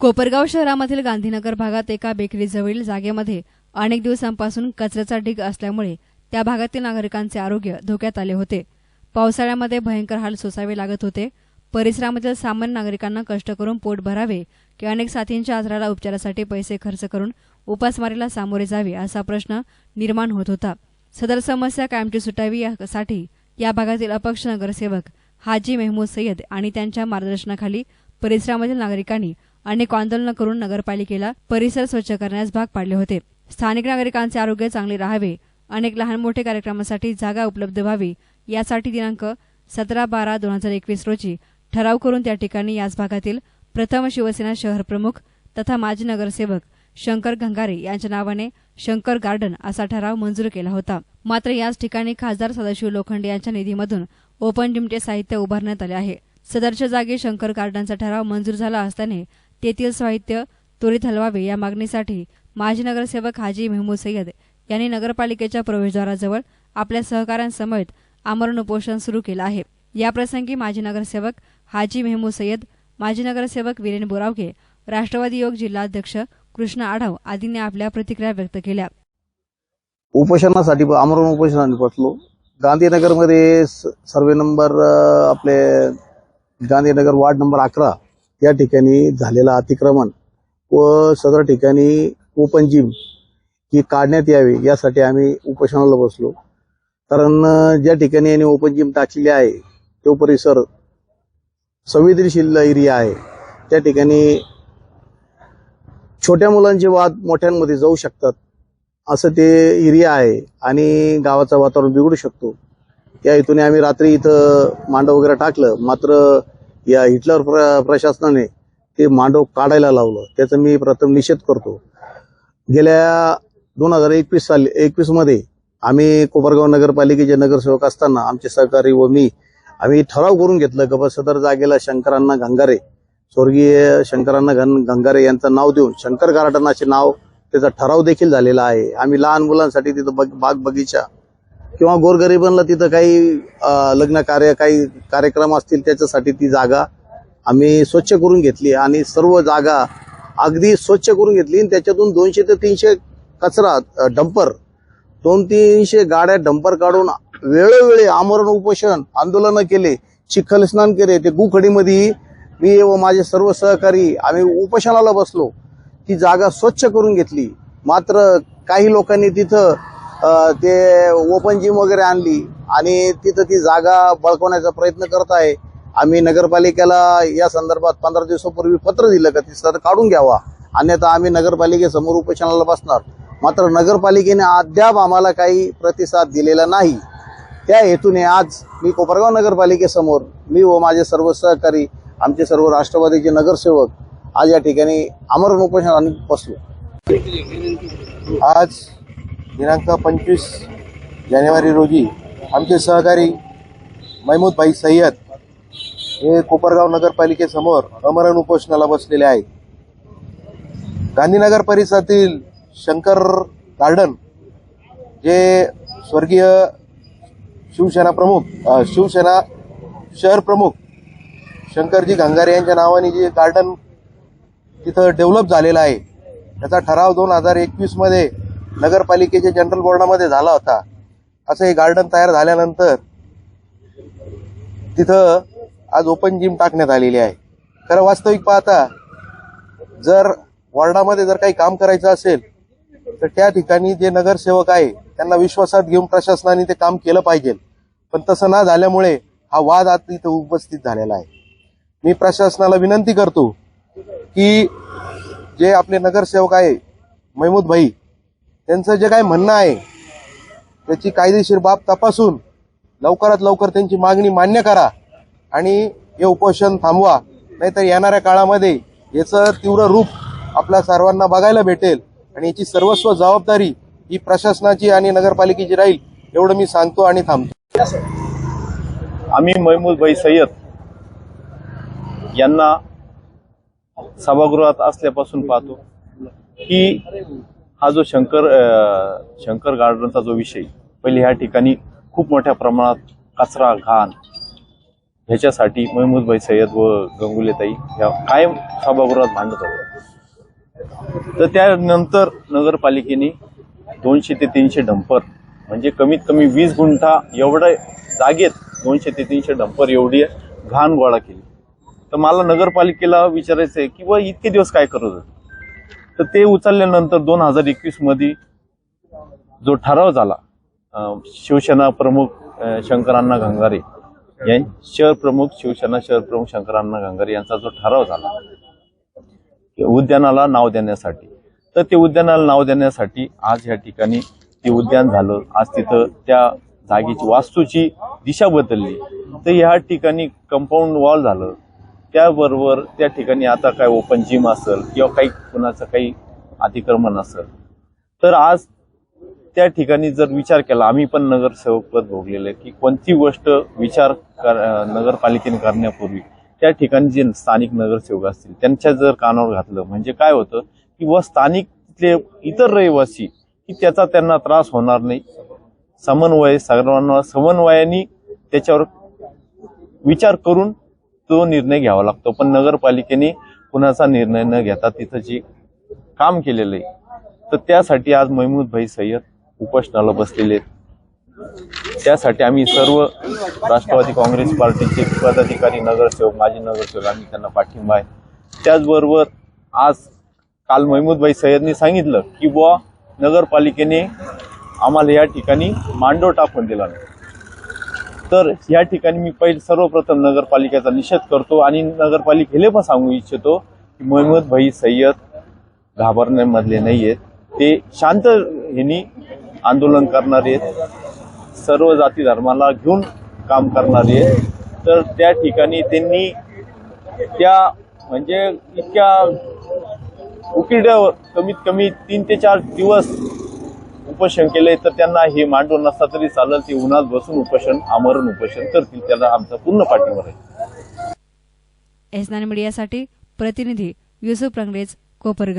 कोपरगाव शहरामधील गांधीनगर भागात एका बेकरीजवळील जागेमध्ये अनेक दिवसांपासून कचऱ्याचा ढीग असल्यामुळे त्या भागातील नागरिकांचे आरोग्य धोक्यात आले होते. पावसाळ्यामध्ये भयंकर हाल सोसावे लागत होते. परिसरामधील सामान्य नागरिकांना कष्ट करून पोट भरावे की अनेक साथींच्या आजाराला उपचारासाठी पैसे खर्च करून उपासमारीला सामोरे जावे असा प्रश्न निर्माण होत होता. सदर समस्या कायमची सुटावी यासाठी या भागातील अपक्ष नगरसेवक हाजी मेहमूद सय्यद आणि त्यांच्या मार्गदर्शनाखाली परिसरामधील नागरिकांनी अनेक आंदोलनं करून नगरपालिकेला परिसर स्वच्छ करण्यास भाग पाडले होते. स्थानिक नागरिकांचे आरोग्य चांगले राहावे अनेक लहान मोठे कार्यक्रमासाठी जागा उपलब्ध व्हावी यासाठी दिनांक सतरा बारा दोन हजार एकवीस रोजी ठराव करून त्या ठिकाणी याच भागातील प्रथम शिवसेना शहर प्रमुख तथा माजी नगरसेवक शंकर गंगारे यांच्या नावाने शंकर गार्डन असा ठराव मंजूर केला होता. मात्र याच ठिकाणी खासदार सदाशिव लोखंडे यांच्या निधीमधून ओपन जिमचे साहित्य उभारण्यात आले आहे. सदरच्या जागी शंकर गार्डनचा ठराव मंजूर झाला असल्याने तेथील साहित्य त्वरित हलवावे या मागणीसाठी माजी नगरसेवक हाजी मेहमूद सय्यद यांनी नगरपालिकेच्या प्रवेशद्वाराजवळ आपल्या सहकाऱ्यांसमवेत आमरण उपोषण सुरू केलं आहे. याप्रसंगी माजी नगरसेवक हाजी मेहमूद सय्यद माजी नगरसेवक वीरेन बोरावगे राष्ट्रवादी योग जिल्हाध्यक्ष कृष्ण आढाव आदींनी आपल्या प्रतिक्रिया व्यक्त केल्या. उपोषणासाठी आमरण उपोषणाने बसलो. गांधीनगरमध्ये सर्वे नंबर आपले गांधीनगर वार्ड नंबर अकरा या ठिकाणी झालेलं अतिक्रमण व सदर ठिकाणी ओपन जिम ही काढण्यात यावी यासाठी आम्ही उपोषणाला बसलो. कारण ज्या ठिकाणी यांनी ओपन जिम टाकलेली आहे तो परिसर संवेदनशील एरिया आहे. त्या ठिकाणी छोट्या मुलांचे वाद मोठ्यांमध्ये जाऊ शकतात असं ते एरिया आहे आणि गावाचं वातावरण बिघडू शकतो. त्या हेतूने आम्ही रात्री इथं मांडव वगैरे टाकलं. मात्र या हिटलर प्र प्रशासनाने ते मांडव काढायला लावलं. त्याचा मी प्रथम निषेध करतो. गेल्या दोन हजार एकवीस साली एकवीसमध्ये आम्ही कोपरगाव नगरपालिकेचे नगरसेवक असताना आमचे सहकारी व मी आम्ही ठराव करून घेतलं की बा सदर जागेला शंकरांना गंगारे स्वर्गीय शंकरांना घन गंगारे यांचं नाव देऊन शंकर गार्डन असे नाव त्याचा ठराव देखील झालेला आहे. आम्ही लहान मुलांसाठी तिथं बग बाग बगीचा किंवा गोरगरिबांना तिथं काही लग्न कार्य काही कार्यक्रम असतील त्याच्यासाठी ती जागा आम्ही स्वच्छ करून घेतली आणि सर्व जागा अगदी स्वच्छ करून घेतली. आणि त्याच्यातून दोनशे ते तीनशे कचरा डंपर दोन तीनशे गाड्या डंपर काढून वेळोवेळी आमरण उपोषण आंदोलनं केले चिखल स्नान केले. ते गुखडीमध्ये मी व माझे सर्व सहकारी आम्ही उपोषणाला बसलो. ती जागा स्वच्छ करून घेतली. मात्र काही लोकांनी तिथं ते ओपन जिम वगैरे आणली आणि तिथं ती जागा बळकवण्याचा प्रयत्न करत आहे. आम्ही नगरपालिकेला या संदर्भात पंधरा दिवसापूर्वी पत्र दिलं का ती सर काढून घ्यावा. अन्यथा आम्ही नगरपालिकेसमोर उपोषणाला बसणार. मात्र नगरपालिकेने अद्याप आम्हाला काही प्रतिसाद दिलेला नाही. त्या हेतूने आज मी कोपरगाव नगरपालिकेसमोर मी व माझे सर्व सहकारी आमचे सर्व राष्ट्रवादीचे नगरसेवक आज या ठिकाणी आमरण उपोषणाने बसलो. आज दिनांक पंचवीस जानेवारी रोजी आमचे सहकारी महमूद भाई सय्यद हे कोपरगाव नगरपालिकेसमोर अमरण उपोषणाला बसलेले आहेत. गांधीनगर परिसरातील शंकर गार्डन जे स्वर्गीय शिवसेना प्रमुख शिवसेना शहर प्रमुख शंकरजी घंगारे यांच्या नावाने जे गार्डन तिथं डेव्हलप झालेलं आहे. त्याचा ठराव दोन हजार एकवीसमध्ये नगरपालिकेच्या जनरल बोर्डामध्ये झाला होता. असं हे गार्डन तयार झाल्यानंतर तिथं आज ओपन जिम टाकण्यात आलेली आहे. खरं वास्तविक पाहता जर वॉर्डामध्ये जर काही काम करायचं असेल तर त्या ठिकाणी जे नगरसेवक आहे त्यांना विश्वासात घेऊन प्रशासनाने ते काम केलं पाहिजे. पण तसं ना झाल्यामुळे हा वाद आता इथं उपस्थित झालेला आहे. मी प्रशासनाला विनंती करतो की जे आपले नगरसेवक आहे महमूद भाई त्यांचं जे काही म्हणणं आहे त्याची कायदेशीर बाब तपासून लवकरात लवकर त्यांची मागणी मान्य करा आणि हे उपोषण थांबवा. नाहीतर येणाऱ्या काळामध्ये याचं तीव्र रूप आपल्या सर्वांना बघायला भेटेल आणि याची सर्वस्व जबाबदारी ही प्रशासनाची आणि नगरपालिकेची राहील एवढं मी सांगतो आणि थांबतो. आम्ही महमूद भाई सय्यद यांना सभागृहात असल्यापासून पाहतो की हा जो शंकर शंकर गार्डनचा जो विषय पहिले ह्या ठिकाणी खूप मोठ्या प्रमाणात कचरा घाण ह्याच्यासाठी महमूदभाई सय्यद व गंगुलेताई ह्या कायम सभागृहात भांडत होत्या तर त्यानंतर नगरपालिकेने दोनशे ते तीनशे डंपर म्हणजे कमीत कमी वीस गुंठा एवढ्या जागेत दोनशे ते तीनशे डंपर एवढी घाण गोळा केली. तर मला नगरपालिकेला विचारायचं आहे की बा इतके दिवस काय करत होते? तर ते उचलल्यानंतर दोन हजार एकवीसमध्ये जो ठराव झाला शिवसेना प्रमुख शंकरांना गंगारे यां शहर प्रमुख शिवसेना शहर प्रमुख शंकरांना गंगारे यांचा जो ठराव झाला उद्यानाला नाव देण्यासाठी. तर ते उद्यानाला नाव देण्यासाठी आज या ठिकाणी ते उद्यान झालं. आज तिथं त्या जागेची वास्तूची दिशा बदलली. तर ह्या ठिकाणी कंपाऊंड वॉल झालं. त्याबरोबर त्या ठिकाणी आता काय ओपन जिम असेल किंवा काही कुणाचं काही अतिक्रमण असेल. तर आज त्या ठिकाणी जर विचार केला आम्ही पण नगरसेवकपद भोगलेलं आहे की कोणती गोष्ट विचार कर नगरपालिकेने करण्यापूर्वी त्या ठिकाणी जे स्थानिक नगरसेवक असतील त्यांच्या जर कानावर घातलं म्हणजे काय होतं की व स्थानिक तिथले इतर रहिवासी की त्याचा त्यांना त्रास होणार नाही. समन्वय सर्वांना समन्वयाने त्याच्यावर विचार करून तो निर्णय घ्यावा लागतो. पण नगरपालिकेने कुणाचा निर्णय न घेता तिथं जे काम केलेलं आहे तर त्यासाठी आज महमूदभाई सय्यद उपोषणाला बसलेले आहेत. त्यासाठी आम्ही सर्व राष्ट्रवादी काँग्रेस पार्टीचे पदाधिकारी नगरसेवक माजी नगरसेवक आम्ही त्यांना पाठिंबा आहे. त्याचबरोबर आज काल महमूदभाई सय्यदनी सांगितलं की बुवा नगरपालिकेने आम्हाला या ठिकाणी मांडव टाकून दिला नाही. तर या ठिकाणी मी पहिले सर्वप्रथम नगरपालिकेचा निषेध करतो आणि नगरपालिकेला पण सांगू इच्छितो की महमूद भाई सय्यद घाबरण्यामधले नाही आहेत ते शांत ह्यांनी आंदोलन करणारे आहेत. सर्व जाती धर्माला घेऊन काम करणारे आहेत. तर त्या ठिकाणी त्यांनी त्या म्हणजे इतक्या उकिरड्यावर कमीत कमी तीन ते चार दिवस उपोषण केलंय तर त्यांना हे मांडून नसता तरी चालेल ते उन्हात बसून उपोषण आमरण उपोषण करतील. त्याला आमचा पूर्ण पाठिंबा राहील. एस मीडियासाठी प्रतिनिधी युसुफ रंगरेज कोपरगाव.